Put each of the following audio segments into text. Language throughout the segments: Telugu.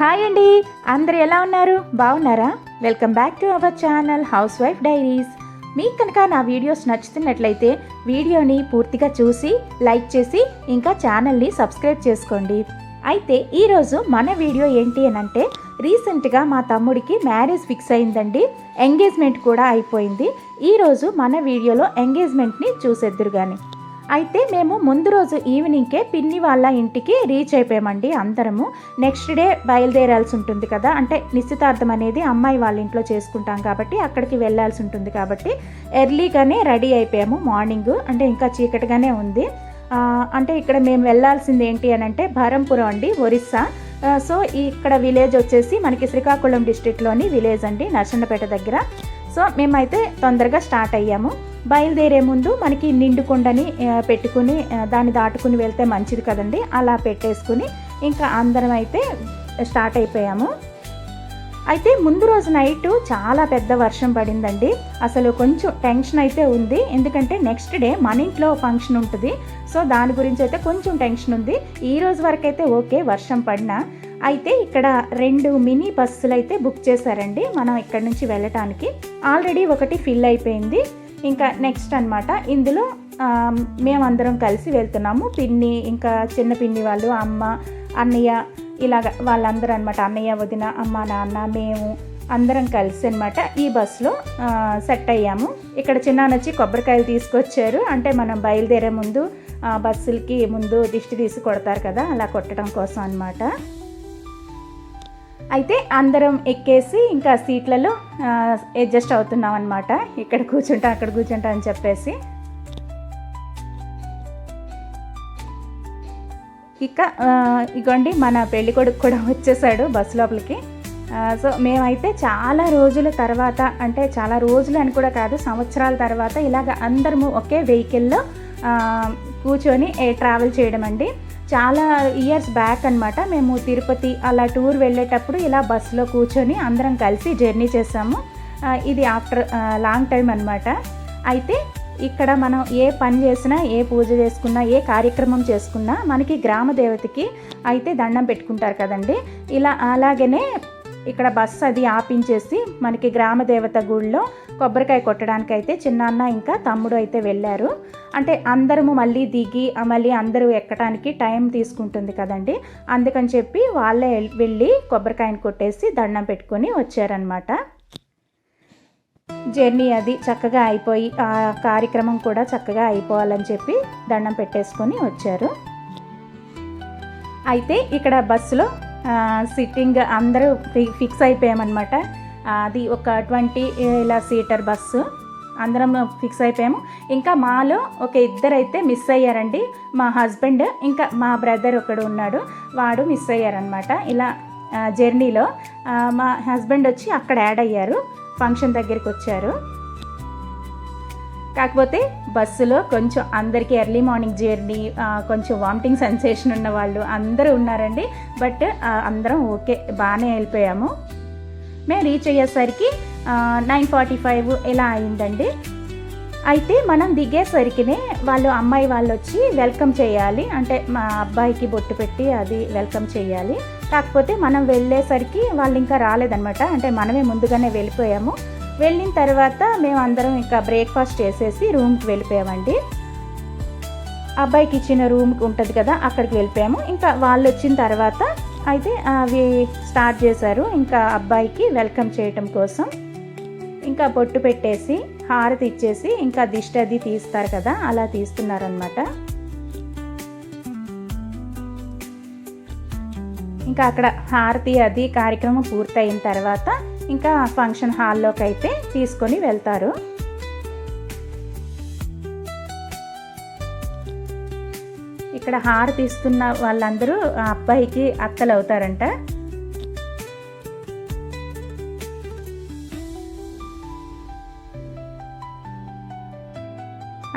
హాయ్ అండి. అందరు ఎలా ఉన్నారు? బాగున్నారా? Welcome back to our channel housewife diaries. మీకు కనుక నా వీడియోస్ నచ్చుతున్నట్లయితే వీడియోని పూర్తిగా చూసి లైక్ చేసి ఇంకా ఛానల్ని సబ్స్క్రైబ్ చేసుకోండి. అయితే ఈరోజు మన వీడియో ఏంటి అని అంటే రీసెంట్గా మా తమ్ముడికి మ్యారేజ్ ఫిక్స్ అయిందండి. ఎంగేజ్మెంట్ కూడా అయిపోయింది. ఈరోజు మన వీడియోలో ఎంగేజ్మెంట్ని చూసేద్దురు కానీ అయితే మేము ముందు రోజు ఈవినింగ్కే పిన్ని వాళ్ళ ఇంటికి రీచ్ అయిపోయామండి అందరము. నెక్స్ట్ డే బయలుదేరాల్సి ఉంటుంది కదా. అంటే నిశ్చితార్థం అనేది అమ్మాయి వాళ్ళ ఇంట్లో చేసుకుంటాం కాబట్టి అక్కడికి వెళ్ళాల్సి ఉంటుంది కాబట్టి ఎర్లీగానే రెడీ అయిపోయాము మార్నింగ్. అంటే ఇంకా చీకటిగానే ఉంది. అంటే ఇక్కడ మేము వెళ్ళాల్సింది ఏంటి అని అంటే భరంపురం అండి ఒరిస్సా. సో ఇక్కడ విలేజ్ వచ్చేసి మనకి శ్రీకాకుళం డిస్ట్రిక్ట్లోని విలేజ్ అండి నర్సన్నపేట దగ్గర. సో మేమైతే తొందరగా స్టార్ట్ అయ్యాము. బయలుదేరే ముందు మనకి నిండుకొండని పెట్టుకుని దాన్ని దాటుకుని వెళ్తే మంచిది కదండి. అలా పెట్టేసుకుని ఇంకా అందరం అయితే స్టార్ట్ అయిపోయాము. అయితే ముందు రోజు నైట్ చాలా పెద్ద వర్షం పడిందండి. అసలు కొంచెం టెన్షన్ అయితే ఉంది. ఎందుకంటే నెక్స్ట్ డే మన ఇంట్లో ఫంక్షన్ ఉంటుంది. సో దాని గురించి అయితే కొంచెం టెన్షన్ ఉంది. ఈ రోజు వరకు అయితే ఓకే వర్షం పడినా. అయితే ఇక్కడ రెండు మినీ బస్సులు అయితే బుక్ చేశారండి. మనం ఇక్కడ నుంచి వెళ్ళటానికి. ఆల్రెడీ ఒకటి ఫిల్ అయిపోయింది. ఇంకా నెక్స్ట్ అనమాట ఇందులో మేమందరం కలిసి వెళ్తున్నాము. పిన్ని ఇంకా చిన్న పిన్ని వాళ్ళు అమ్మ అన్నయ్య ఇలాగ వాళ్ళందరూ అనమాట అన్నయ్య వదిన అమ్మ నాన్న మేము అందరం కలిసి అనమాట ఈ బస్సులో సెట్ అయ్యాము. ఇక్కడ చిన్న వచ్చి కొబ్బరికాయలు తీసుకొచ్చారు. అంటే మనం బయలుదేరే ముందు బస్సులకి ముందు దిష్టి తీసి కొడతారు కదా అలా కొట్టడం కోసం అనమాట అయితే అందరం ఎక్కేసి ఇంకా సీట్లలో అడ్జస్ట్ అవుతున్నాం అనమాట ఇక్కడ కూర్చుంటా అక్కడ కూర్చుంటా అని చెప్పేసి. ఇక ఇగోండి మన పెళ్ళి కొడుకు కూడా వచ్చేసాడు బస్ లోపలికి. సో మేమైతే చాలా రోజుల తర్వాత అంటే చాలా రోజులు అని కూడా కాదు సంవత్సరాల తర్వాత ఇలాగ అందరము ఒకే వెహికల్లో కూర్చొని ట్రావెల్ చేయడం అండి. చాలా ఇయర్స్ బ్యాక్ అన్నమాట. మేము తిరుపతి అలా టూర్ వెళ్ళేటప్పుడు ఇలా బస్సులో కూర్చొని అందరం కలిసి జర్నీ చేసాము. ఇది ఆఫ్టర్ లాంగ్ టైం అన్నమాట. అయితే ఇక్కడ మనం ఏ పని చేసినా ఏ పూజ చేసుకున్నా ఏ కార్యక్రమం చేసుకున్నా మనకి గ్రామ దేవతకి అయితే దండం పెట్టుకుంటారు కదండి. ఇలా అలాగనే ఇక్కడ బస్సు అది ఆపించేసి మనకి గ్రామ దేవత గుడిలో కొబ్బరికాయ కొట్టడానికి అయితే చిన్నాన్న ఇంకా తమ్ముడు అయితే వెళ్ళారు. అంటే అందరము మళ్ళీ దిగి మళ్ళీ అందరూ ఎక్కడానికి టైం తీసుకుంటుంది కదండి. అందుకని చెప్పి వాళ్ళే వెళ్ళి కొబ్బరికాయని కొట్టేసి దండం పెట్టుకొని వచ్చారనమాట జర్నీ అది చక్కగా అయిపోయి ఆ కార్యక్రమం కూడా చక్కగా అయిపోవాలని చెప్పి దండం పెట్టేసుకొని వచ్చారు. అయితే ఇక్కడ బస్సులో సిట్టింగ్ అందరూ ఫిక్స్ అయిపోయామన్నమాట. అది ఒక ట్వంటీ ఇలా సీటర్ బస్సు. అందరం ఫిక్స్ అయిపోయాము. ఇంకా మాలో ఒక ఇద్దరైతే మిస్ అయ్యారండి. మా హస్బెండ్ ఇంకా మా బ్రదర్ ఒకడు ఉన్నాడు. వాడు మిస్ అయ్యారనమాట ఇలా జర్నీలో మా హస్బెండ్ వచ్చి అక్కడ యాడ్ అయ్యారు. ఫంక్షన్ దగ్గరికి వచ్చారు. కాకపోతే బస్సులో కొంచెం అందరికీ ఎర్లీ మార్నింగ్ జర్నీ కొంచెం వామిటింగ్ సెన్సేషన్ ఉన్న వాళ్ళు అందరూ ఉన్నారండి. బట్ అందరం ఓకే బాగానే వెళ్ళిపోయాము. మేము రీచ్ అయ్యేసరికి నైన్ ఫార్టీ ఫైవ్ ఇలా అయిందండి? అయితే మనం దిగేసరికినే వాళ్ళు అమ్మాయి వాళ్ళు వచ్చి వెల్కమ్ చేయాలి. అంటే మా అబ్బాయికి బొట్టు పెట్టి అది వెల్కమ్ చేయాలి. కాకపోతే మనం వెళ్ళేసరికి వాళ్ళు ఇంకా రాలేదనమాట అంటే మనమే ముందుగానే వెళ్ళిపోయాము. వెళ్ళిన తర్వాత మేము అందరం ఇంకా బ్రేక్ఫాస్ట్ చేసేసి రూమ్కి వెళ్ళిపోయామండి. అబ్బాయికి ఇచ్చిన రూమ్ ఉంటుంది కదా అక్కడికి వెళ్ళిపోయాము. ఇంకా వాళ్ళు వచ్చిన తర్వాత అయితే అవి స్టార్ట్ చేశారు. ఇంకా అబ్బాయికి వెల్కమ్ చేయటం కోసం. ఇంకా బొట్టు పెట్టేసి హారతి ఇచ్చేసి ఇంకా దిష్టి అది తీస్తారు కదా అలా తీస్తున్నారనమాట ఇంకా అక్కడ హారతి అది కార్యక్రమం పూర్తయిన తర్వాత ఇంకా ఫంక్షన్ హాల్లోకి అయితే తీసుకొని వెళ్తారు. ఇక్కడ హారతి ఇస్తున్న వాళ్ళందరూ ఆ అబ్బాయికి అత్తలు అవుతారంట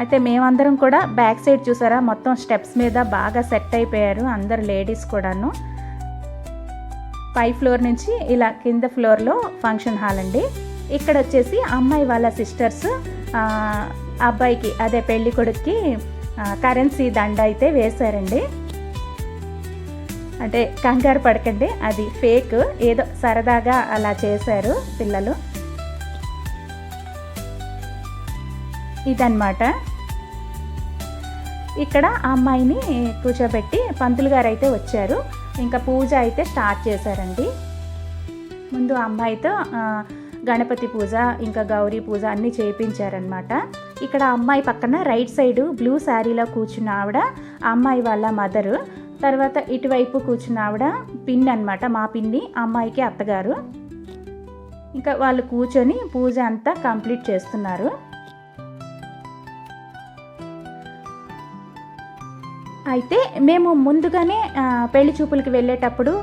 అయితే మేమందరం కూడా బ్యాక్ సైడ్ చూసారా? మొత్తం స్టెప్స్ మీద బాగా సెట్ అయిపోయారు అందరు లేడీస్ కూడాను. పై ఫ్లోర్ నుంచి ఇలా కింద ఫ్లోర్లో ఫంక్షన్ హాల్ అండి. ఇక్కడ వచ్చేసి అమ్మాయి వాళ్ళ సిస్టర్స్ అబ్బాయికి అదే పెళ్ళి కొడుక్కి కరెన్సీ దండ అయితే వేశారండి. అంటే కంగారు పడకండి అది ఫేక్. ఏదో సరదాగా అలా చేశారు పిల్లలు. ఇదన్నమాట. ఇక్కడ ఆ అమ్మాయిని కూర్చోబెట్టి పంతులు గారు అయితే వచ్చారు. ఇంకా పూజ అయితే స్టార్ట్ చేశారండి. ముందు ఆ అమ్మాయితో గణపతి పూజ ఇంకా గౌరీ పూజ అన్నీ చేయించారనమాట ఇక్కడ అమ్మాయి పక్కన రైట్ సైడ్ బ్లూ శారీలో కూర్చున్న ఆవిడ అమ్మాయి వాళ్ళ మదరు. తర్వాత ఇటువైపు కూర్చున్న ఆవిడ పిన్ అనమాట మా పిన్ని అమ్మాయికి అత్తగారు. ఇంకా వాళ్ళు కూర్చొని పూజ అంతా కంప్లీట్ చేస్తున్నారు. అయితే మేము ముందుగానే పెళ్ళి చూపులకి వెళ్ళేటప్పుడు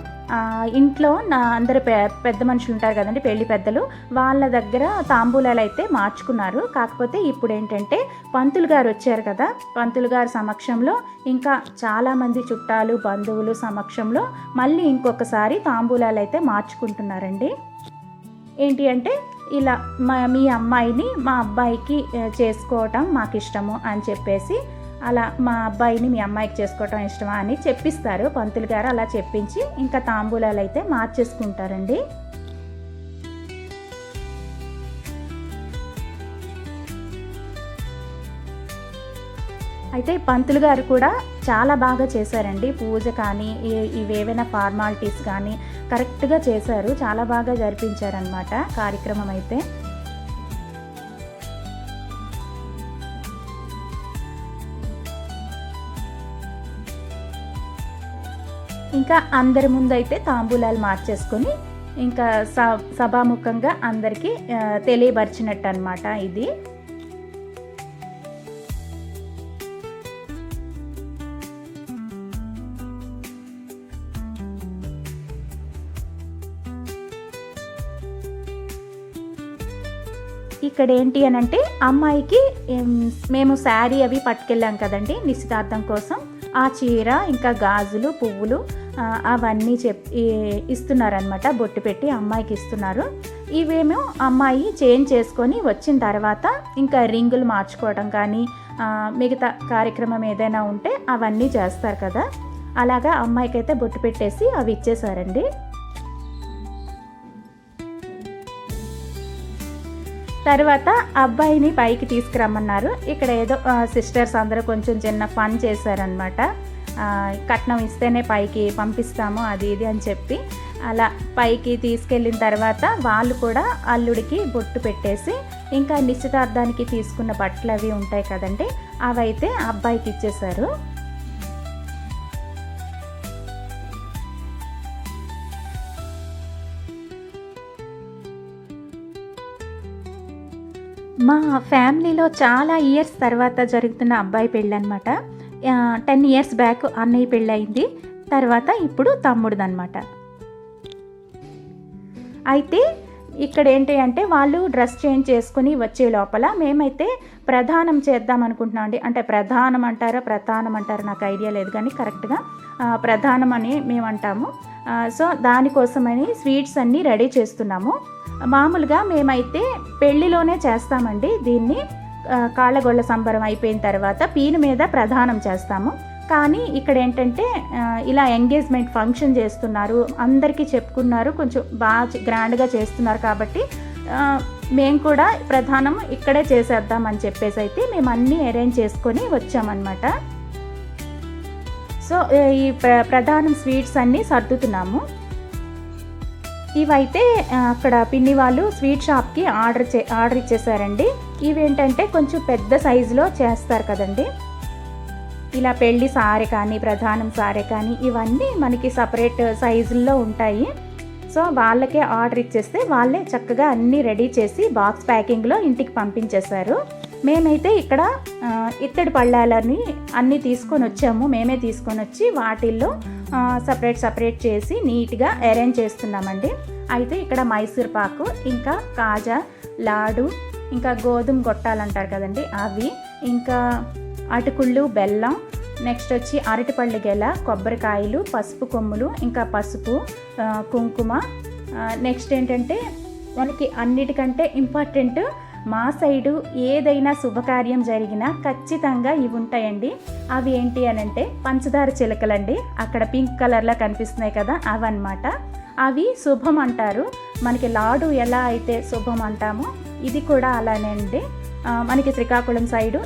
ఇంట్లో నా అందరు పె పెద్ద మనుషులు ఉంటారు కదండి పెళ్ళి పెద్దలు వాళ్ళ దగ్గర తాంబూలాలు అయితే మార్చుకున్నారు. కాకపోతే ఇప్పుడు ఏంటంటే పంతులు గారు వచ్చారు కదా పంతులు గారు సమక్షంలో ఇంకా చాలామంది చుట్టాలు బంధువులు సమక్షంలో మళ్ళీ ఇంకొకసారి తాంబూలాలు అయితే మార్చుకుంటున్నారండి. ఏంటి అంటే ఇలా మా మీ అమ్మాయిని మా అబ్బాయికి చేసుకోవటం మాకు ఇష్టము అని చెప్పేసి అలా మా అబ్బాయిని మీ అమ్మాయికి చేసుకోవటం ఇష్టమా అని చెప్పిస్తారు. పంతులు గారు అలా చెప్పించి ఇంకా తాంబూలాలు అయితే మార్చేసుకుంటారండి. అయితే పంతులు గారు కూడా చాలా బాగా చేశారండి. పూజ కానీ ఇవేవైనా ఫార్మాలిటీస్ కానీ కరెక్ట్గా చేశారు. చాలా బాగా జరిపించారనమాట కార్యక్రమం అయితే. ఇంకా అందరి ముందు అయితే తాంబూలాలు మార్చేసుకొని ఇంకా స సభాముఖంగా అందరికీ తెలియపరిచినట్టు అనమాట ఇది. ఇక్కడ ఏంటి అని అంటే అమ్మాయికి మేము శారీ అవి పట్టుకెళ్ళాం కదండి నిశ్చితార్థం కోసం. ఆ చీర ఇంకా గాజులు పువ్వులు అవన్నీ చెప్ ఇస్తున్నారనమాట బొట్టు పెట్టి అమ్మాయికి ఇస్తున్నారు. ఇవేమో అమ్మాయి చేంజ్ చేసుకొని వచ్చిన తర్వాత ఇంకా రింగులు మార్చుకోవడం కానీ మిగతా కార్యక్రమం ఏదైనా ఉంటే అవన్నీ చేస్తారు కదా. అలాగా అమ్మాయికైతే బొట్టు పెట్టేసి అవి ఇచ్చేసారండి తర్వాత అబ్బాయిని పైకి తీసుకురమ్మన్నారు. ఇక్కడ ఏదో సిస్టర్స్ అందరూ కొంచెం చిన్న ఫన్ చేశారనమాట కట్నం ఇస్తేనే పైకి పంపిస్తాము అది ఇది అని చెప్పి. అలా పైకి తీసుకెళ్ళిన తర్వాత వాళ్ళు కూడా అల్లుడికి బొట్టు పెట్టేసి ఇంకా నిశ్చితార్థానికి తీసుకున్న బట్టలు అవి ఉంటాయి కదండి అవైతే అబ్బాయికి ఇచ్చేశారు. మా ఫ్యామిలీలో చాలా ఇయర్స్ తర్వాత జరుగుతున్న అబ్బాయి పెళ్ళి అనమాట టెన్ ఇయర్స్ బ్యాక్ అన్నయ్య పెళ్ళి అయింది తర్వాత ఇప్పుడు తమ్ముడుదనమాట అయితే ఇక్కడ ఏంటి అంటే వాళ్ళు డ్రెస్ చేంజ్ చేసుకుని వచ్చే లోపల మేమైతే ప్రధానం చేద్దాం అనుకుంటున్నాం అండి. అంటే ప్రధానం అంటారా ప్రధానం అంటారా నాకు ఐడియా లేదు కానీ కరెక్ట్గా ప్రధానం అని మేము అంటాము సో దానికోసమని స్వీట్స్ అన్నీ రెడీ చేస్తున్నాము. మామూలుగా మేమైతే పెళ్ళిలోనే చేస్తామండి. దీన్ని కాళ్ళగొళ్ళ సంబరం అయిపోయిన తర్వాత పీను మీద ప్రధానం చేస్తాము. కానీ ఇక్కడ ఏంటంటే ఇలా ఎంగేజ్మెంట్ ఫంక్షన్ చేస్తున్నారు. అందరికీ చెప్పుకున్నారు. కొంచెం బాగా గ్రాండ్గా చేస్తున్నారు కాబట్టి మేము కూడా ప్రధానం ఇక్కడే చేసేద్దామని చెప్పేసి అయితే మేము అన్నీ అరేంజ్ చేసుకొని వచ్చామన్నమాట. సో ఈ ప్ర ప్రధానం స్వీట్స్ అన్నీ సర్దుతున్నాము. ఇవైతే అక్కడ పిన్ని వాళ్ళు స్వీట్ షాప్కి ఆర్డర్ చే ఆర్డర్ ఇచ్చేసారండి. ఇవేంటంటే కొంచెం పెద్ద సైజులో చేస్తారు కదండి. ఇలా పెళ్ళి సారె కానీ ప్రధానం సారె కానీ ఇవన్నీ మనకి సపరేట్ సైజుల్లో ఉంటాయి. సో వాళ్ళకే ఆర్డర్ ఇచ్చేస్తే వాళ్ళే చక్కగా అన్నీ రెడీ చేసి బాక్స్ ప్యాకింగ్లో ఇంటికి పంపించేశారు. మేమైతే ఇక్కడ ఇత్తడి పళ్ళాలని అన్నీ తీసుకొని వచ్చాము. మేమే తీసుకొని వచ్చి వాటిల్లో సపరేట్ సపరేట్ చేసి నీట్గా అరేంజ్ చేస్తున్నామండి. అయితే ఇక్కడ మైసూర్ పాకు ఇంకా కాజా లాడు ఇంకా గోధుమ గొట్టాలంటారు కదండి అవి ఇంకా అటుకుళ్ళు బెల్లం నెక్స్ట్ వచ్చి అరటిపళ్ళు గెల కొబ్బరికాయలు పసుపు కొమ్ములు ఇంకా పసుపు కుంకుమ నెక్స్ట్ ఏంటంటే మనకి అన్నిటికంటే ఇంపార్టెంట్ మా సైడు ఏదైనా శుభకార్యం జరిగినా ఖచ్చితంగా ఇవి ఉంటాయండి. అవి ఏంటి అని అంటే పంచదార చిలకలండి. అక్కడ పింక్ కలర్లో కనిపిస్తున్నాయి కదా అవన్నమాట. అవి శుభం అంటారు. మనకి లాడు ఎలా అయితే శుభం అంటామో ఇది కూడా అలానే అండి. మనకి శ్రీకాకుళం సైడు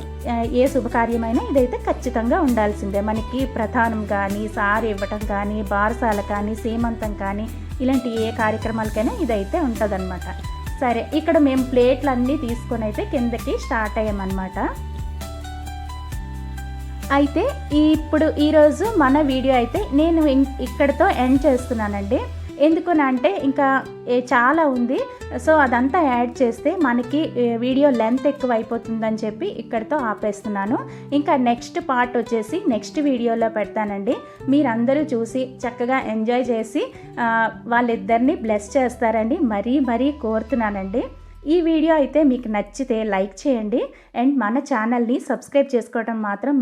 ఏ శుభకార్యమైనా ఇదైతే ఖచ్చితంగా ఉండాల్సిందే. మనకి ప్రధానం కానీ సారి ఇవ్వటం కానీ బారసాల కానీ సీమంతం కానీ ఇలాంటి ఏ కార్యక్రమాలకైనా ఇదైతే ఉంటుందన్నమాట. సరే ఇక్కడ మేము ప్లేట్లు అన్నీ తీసుకొని అయితే కిందకి స్టార్ట్ అయ్యామన్నమాట. అయితే ఇప్పుడు ఈరోజు మన వీడియో అయితే నేను ఇక్కడితో ఎండ్ చేస్తున్నానండి. ఎందుకునంటే ఇంకా చాలా ఉంది. సో అదంతా యాడ్ చేస్తే మనకి వీడియో లెంత్ ఎక్కువ అయిపోతుందని చెప్పి ఇక్కడితో ఆపేస్తున్నాను. ఇంకా నెక్స్ట్ పార్ట్ వచ్చేసి నెక్స్ట్ వీడియోలో పెడతానండి. మీరందరూ చూసి చక్కగా ఎంజాయ్ చేసి వాళ్ళిద్దరిని బ్లెస్ చేస్తారని మరీ మరీ కోరుతున్నానండి. ఈ వీడియో అయితే మీకు నచ్చితే లైక్ చేయండి. అండ్ మన ఛానల్ని సబ్స్క్రైబ్ చేసుకోవడం మాత్రం